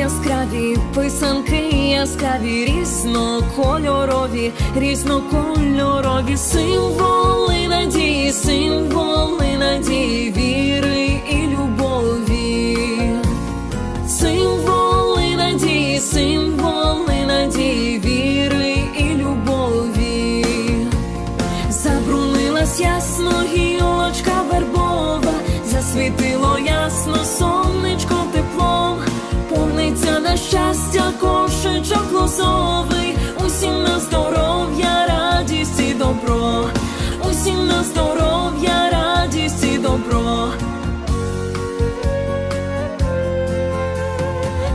яскраві, писанки яскраві, різнокольорові, різнокольорові, символи щастя кошечок лозовий, усім на здоров'я, радість і добро, усім на здоров'я, радість і добро.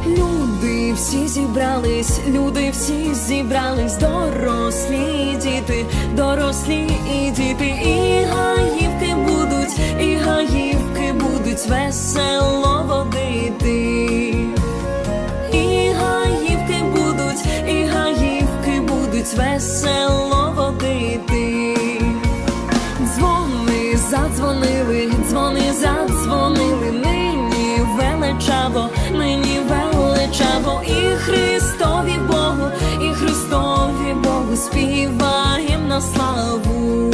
Люди всі зібрались, люди всі зібрались, дорослі діти, дорослі і діти, і гаївки весело водити. Дзвони задзвонили, дзвони задзвонили, нині величаво, нині величаво, і Христові Богу, і Христові Богу співаєм на славу.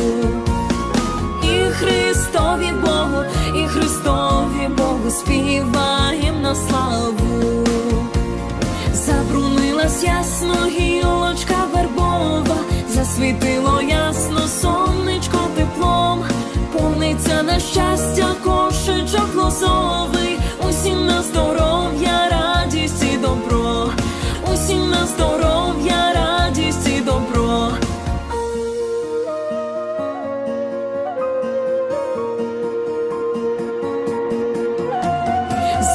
І Христові Богу, і Христові Богу співаєм на славу. Забрунилась ясно щастя кошечок лозовий, усім на здоров'я, радість і добро, усім на здоров'я, радість і добро.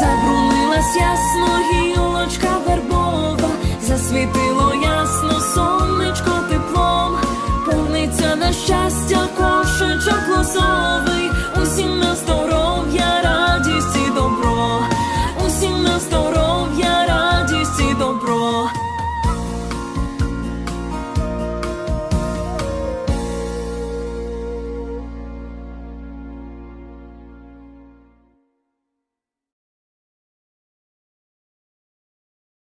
Забрунилась ясно гілочка вербова, засвітило ясно сонечко теплом, повниться на щастя кошечок лозовий.